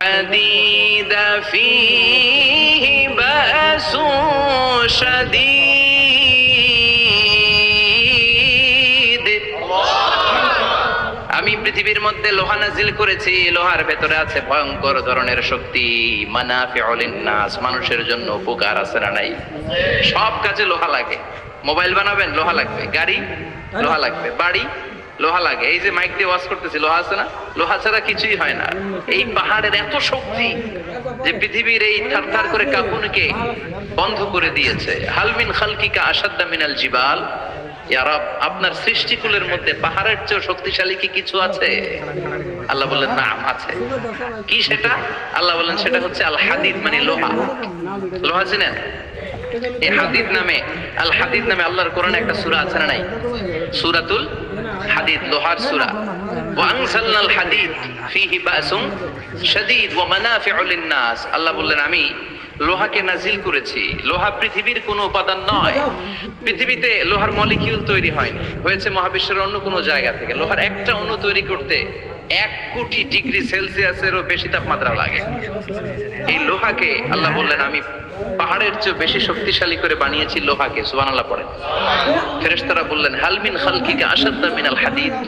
حديد فيه بأس شديد আমি পৃথিবীর মধ্যে লোহা নাজিল করেছি লোহার ভেতরে আছে ভয়ঙ্কর ধরনের শক্তি মানাফিউল নাস মানুষের জন্য উপকার আছে না নাই সব কাজে লোহা লাগে মোবাইল বানাবেন লোহা লাগবে গাড়ি লোহা লাগবে বাড়ি লোহা লাগে। এই যে মাইক দিয়ে ওয়াজ করতেছি লোহা আছে না? লোহা ছাড়া কিছুই হয় না। এই পাহাড়ের এত শক্তি যে পৃথিবীর এই থারথার করে কাপুনকে বন্ধ করে দিয়েছে। হালমিন খালকিকা আসাদ্দা মিনাল জিবাল। ইয়া রব, আপনার সৃষ্টিকুলের মধ্যে পাহাড়ের চেয়ে শক্তিশালী কি কিছু আছে? আল্লাহ বললেন নাম আছে। কি সেটা? আল্লাহ বললেন সেটা হচ্ছে আল হাদিদ মানে লোহা। লোহা চিনেন? হাদিদ নামে, আল হাদিদ নামে আল্লাহর কোরআনে একটা সূরা আছে নাই? সূরাতুল হাদিদ, লোহার সূরা। বাসুম শাদীদ ওয়া মানাফিউ আল্লাহ বললেন, আমি লোহাকে নাজিল করেছি। লোহা পৃথিবীর কোনো উপাদান নয়। পৃথিবীতে লোহার মলিকিউল তৈরি হয়নি। হয়েছে মহাবিশ্বের অন্য কোনো জায়গা থেকে। লোহার একটা অণু তৈরি করতে এক কোটি ডিগ্রি সেলসিয়াসেরও বেশি তাপমাত্রা লাগে। এই লোহাকে, আল্লাহ বললেন, আমি পাহাড়ের চেয়ে বেশি শক্তিশালী করে বানিয়েছি লোহাকে, সুবহানাল্লাহ পড়েন। ফেরেশতারা বললেন হালমিন হালকিকে আসাদ্দা মিনাল হাদিদ।